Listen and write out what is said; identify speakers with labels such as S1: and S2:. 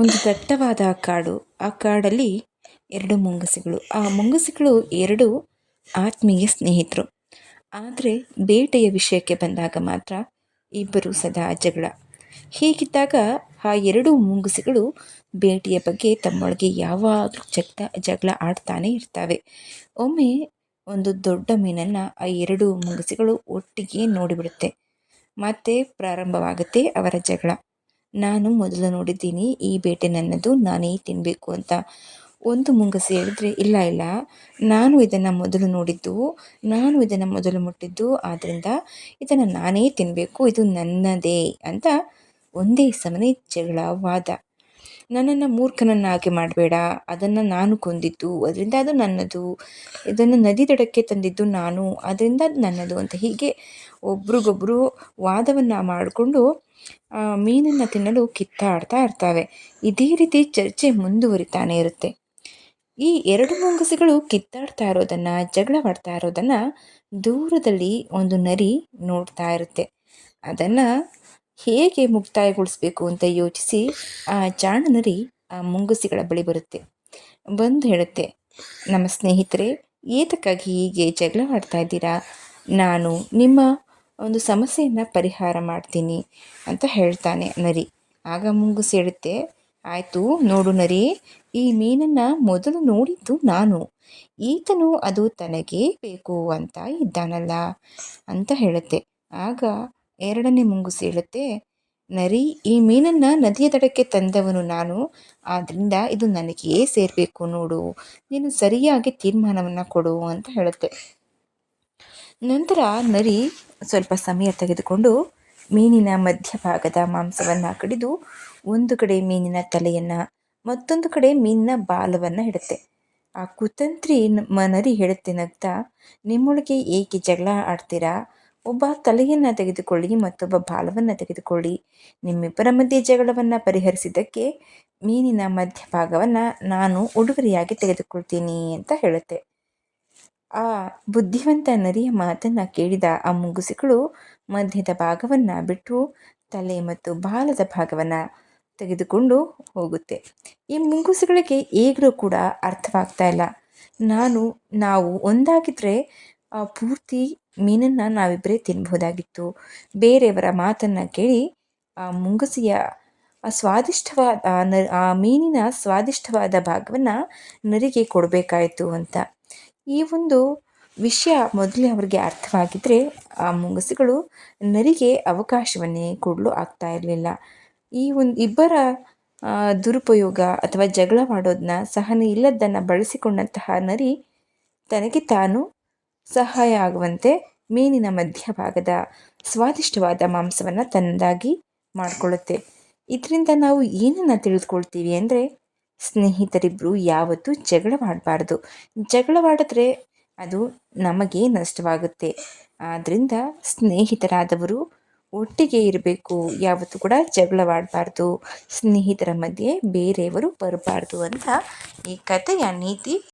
S1: ಒಂದು ದಟ್ಟವಾದ ಕಾಡು. ಆ ಕಾಡಲ್ಲಿ ಎರಡು ಮುಂಗುಸಿಗಳು. ಆ ಮುಂಗುಸಿಗಳು ಎರಡು ಆತ್ಮೀಯ ಸ್ನೇಹಿತರು. ಆದರೆ ಬೇಟೆಯ ವಿಷಯಕ್ಕೆ ಬಂದಾಗ ಮಾತ್ರ ಇಬ್ಬರು ಸದಾ ಜಗಳ. ಹೀಗಿದ್ದಾಗ ಆ ಎರಡು ಮುಂಗಸಿಗಳು ಬೇಟೆಯ ಬಗ್ಗೆ ತಮ್ಮೊಳಗೆ ಯಾವಾಗಲೂ ಜಗ್ತ, ಜಗಳ ಆಡ್ತಾನೆ ಇರ್ತವೆ. ಒಮ್ಮೆ ಒಂದು ದೊಡ್ಡ ಮೀನನ್ನು ಆ ಎರಡು ಮುಂಗುಸಿಗಳು ಒಟ್ಟಿಗೆ ನೋಡಿಬಿಡುತ್ತೆ. ಮತ್ತೆ ಪ್ರಾರಂಭವಾಗುತ್ತೆ ಅವರ ಜಗಳ. ನಾನು ಮೊದಲು ನೋಡಿದ್ದೀನಿ ಈ ಬೇಟೆ ನನ್ನದು, ನಾನೇ ತಿನ್ನಬೇಕು ಅಂತ. ಒಂದು ಮುಂಗಸಿ ಹೇಳಿದ್ರೆ, ಇಲ್ಲ ಇಲ್ಲ. ನಾನು ಇದನ್ನು ಮೊದಲು ನೋಡಿದ್ದು, ನಾನು ಇದನ್ನು ಮೊದಲು ಮುಟ್ಟಿದ್ದು ಆದ್ದರಿಂದ ಇದನ್ನು ನಾನೇ ತಿನ್ನಬೇಕು ಇದು ನನ್ನದೇ ಅಂತ ಒಂದೇ ಸಮನೆ ಜಗಳ ವಾದ ನನ್ನನ್ನು ಮೂರ್ಖನನ್ನಾಗಿ ಮಾಡಬೇಡ. ಅದನ್ನು ನಾನು ಕೊಂದಿದ್ದು, ಅದರಿಂದ ಅದು ನನ್ನದು. ಇದನ್ನು ನದಿ ದಡಕ್ಕೆ ತಂದಿದ್ದು ನಾನು, ಅದರಿಂದ ಅದು ನನ್ನದು ಅಂತ ಹೀಗೆ ಒಬ್ರಿಗೊಬ್ರು ವಾದವನ್ನು ಮಾಡಿಕೊಂಡು ಮೀನನ್ನು ತಿನ್ನಲು ಕಿತ್ತಾಡ್ತಾ ಇರ್ತವೆ. ಇದೇ ರೀತಿ ಚರ್ಚೆ ಮುಂದುವರಿತಾನೆ ಇರುತ್ತೆ. ಈ ಎರಡು ಮುಂಗಸಿಗಳು ಕಿತ್ತಾಡ್ತಾ ಇರೋದನ್ನು, ಜಗಳವಾಡ್ತಾ ಇರೋದನ್ನು ದೂರದಲ್ಲಿ ಒಂದು ನರಿ ನೋಡ್ತಾ ಇರುತ್ತೆ. ಅದನ್ನು ಹೇಗೆ ಮುಕ್ತಾಯಗೊಳಿಸಬೇಕು ಅಂತ ಯೋಚಿಸಿ ಆ ಜಾಣನರಿ ಆ ಮುಂಗುಸಿಗಳ ಬಳಿ ಬರುತ್ತೆ. ಬಂದು ಹೇಳುತ್ತೆ, ನಮ್ಮ ಸ್ನೇಹಿತರೆ, ಏತಕ್ಕಾಗಿ ಹೀಗೆ ಜಗಳವಾಡ್ತಾ ಇದ್ದೀರಾ? ನಾನು ನಿಮ್ಮ ಒಂದು ಸಮಸ್ಯೆಯನ್ನು ಪರಿಹಾರ ಮಾಡ್ತೀನಿ ಅಂತ ಹೇಳ್ತಾನೆ ನರಿ. ಆಗ ಮುಂಗುಸಿ ಹೇಳುತ್ತೆ, ಆಯಿತು, ನೋಡು ನರಿ, ಈ ಮೀನನ್ನು ಮೊದಲು ನೋಡಿದ್ದು ನಾನು. ಈತನು ಅದು ತನಗೇ ಬೇಕು ಅಂತ ಇದ್ದಾನಲ್ಲ ಅಂತ ಹೇಳುತ್ತೆ. ಆಗ ಎರಡನೇ ಮುಂಗುಸಿ ಹೇಳುತ್ತೆ ನರಿ, ಈ ಮೀನನ್ನು ನದಿಯ ದಡಕ್ಕೆ ತಂದವನು ನಾನು. ಆದ್ದರಿಂದ ಇದು ನನಗೆ ಸೇರಬೇಕು ನೋಡು. ನೀನು ಸರಿಯಾಗಿ ತೀರ್ಮಾನವನ್ನು ಕೊಡು ಅಂತ ಹೇಳುತ್ತೆ. ನಂತರ ನರಿ ಸ್ವಲ್ಪ ಸಮಯ ತೆಗೆದುಕೊಂಡು ಮೀನಿನ ಮಧ್ಯಭಾಗದ ಮಾಂಸವನ್ನು ಕಡಿದು ಒಂದು ಕಡೆ ಮೀನಿನ ತಲೆಯನ್ನು, ಮತ್ತೊಂದು ಕಡೆ ಮೀನಿನ ಬಾಲವನ್ನು ಇಡುತ್ತೆ. ಆ ಕುತಂತ್ರಿ ನರಿ ಹೇಳುತ್ತೆ ನಗ್ತಾ, ನಿಮ್ಮೊಳಗೆ ಏಕೆ ಜಗಳ ಆಡ್ತೀರಾ? ಒಬ್ಬ ತಲೆಯನ್ನು ತೆಗೆದುಕೊಳ್ಳಿ ಮತ್ತೊಬ್ಬ ಬಾಲವನ್ನು ತೆಗೆದುಕೊಳ್ಳಿ. ನಿಮ್ಮಿಬ್ಬರ ಮಧ್ಯೆ ಜಗಳವನ್ನು ಪರಿಹರಿಸಿದ್ದಕ್ಕೆ ಮೀನಿನ ಮಧ್ಯಭಾಗವನ್ನು ನಾನು ಉಡುಗೊರೆಯಾಗಿ ತೆಗೆದುಕೊಳ್ತೀನಿ ಅಂತ ಹೇಳುತ್ತೆ. ಆ ಬುದ್ಧಿವಂತ ನರಿಯ ಮಾತನ್ನು ಕೇಳಿದ ಆ ಮುಂಗುಸಿಗಳು ಮಧ್ಯದ ಭಾಗವನ್ನು ಬಿಟ್ಟು ತಲೆ ಮತ್ತು ಬಾಲದ ಭಾಗವನ್ನು ತೆಗೆದುಕೊಂಡು ಹೋಗುತ್ತೆ. ಈ ಮುಂಗುಸುಗಳಿಗೆ ಈಗಲೂ ಕೂಡ ಅರ್ಥವಾಗ್ತಾ ಇಲ್ಲ. ನಾನು, ನಾವು ಒಂದಾಗಿದ್ದರೆ ಪೂರ್ತಿ ಮೀನನ್ನು ನಾವಿಬ್ಬರೇ ತಿನ್ಬೋದಾಗಿತ್ತು ಬೇರೆಯವರ ಮಾತನ್ನು ಕೇಳಿ ಆ ಮುಂಗುಸಿಯ ಸ್ವಾದಿಷ್ಟವಾದ ಆ ಮೀನಿನ ಸ್ವಾದಿಷ್ಟವಾದ ಭಾಗವನ್ನು ನರಿಗೆ ಕೊಡಬೇಕಾಯಿತು ಅಂತ. ಈ ಒಂದು ವಿಷಯ ಮೊದಲೇ ಅವರಿಗೆ ಅರ್ಥವಾಗಿದ್ದರೆ ಆ ಮುಂಗಸಿಗಳು ನರಿಗೆ ಅವಕಾಶವನ್ನೇ ಕೊಡಲು ಆಗ್ತಾ ಇರಲಿಲ್ಲ. ಈ ಒಂದು, ಇಬ್ಬರ ದುರುಪಯೋಗ ಅಥವಾ ಜಗಳ ಮಾಡೋದನ್ನ ಸಹನೆ ಇಲ್ಲದ್ದನ್ನು ಬಳಸಿಕೊಂಡಂತಹ ನರಿ ತನಗೆ ತಾನು ಸಹಾಯ ಆಗುವಂತೆ ಮೀನಿನ ಮಧ್ಯಭಾಗದ ಸ್ವಾದಿಷ್ಟವಾದ ಮಾಂಸವನ್ನು ತನ್ನದಾಗಿ ಮಾಡಿಕೊಳ್ಳುತ್ತೆ. ಇದರಿಂದ ನಾವು ಏನನ್ನು ತಿಳಿದುಕೊಳ್ತೀವಿ ಅಂದರೆ ಸ್ನೇಹಿತರಿಬ್ಬರು ಯಾವತ್ತೂ ಜಗಳವಾಡಬಾರ್ದು ಜಗಳವಾಡಿದ್ರೆ ಅದು ನಮಗೆ ನಷ್ಟವಾಗುತ್ತೆ. ಆದ್ದರಿಂದ ಸ್ನೇಹಿತರಾದವರು ಒಟ್ಟಿಗೆ ಇರಬೇಕು, ಯಾವತ್ತೂ ಕೂಡ ಜಗಳವಾಡಬಾರ್ದು. ಸ್ನೇಹಿತರ ಮಧ್ಯೆ ಬೇರೆಯವರು ಬರಬಾರ್ದು ಅಂತ ಈ ಕಥೆಯ ನೀತಿ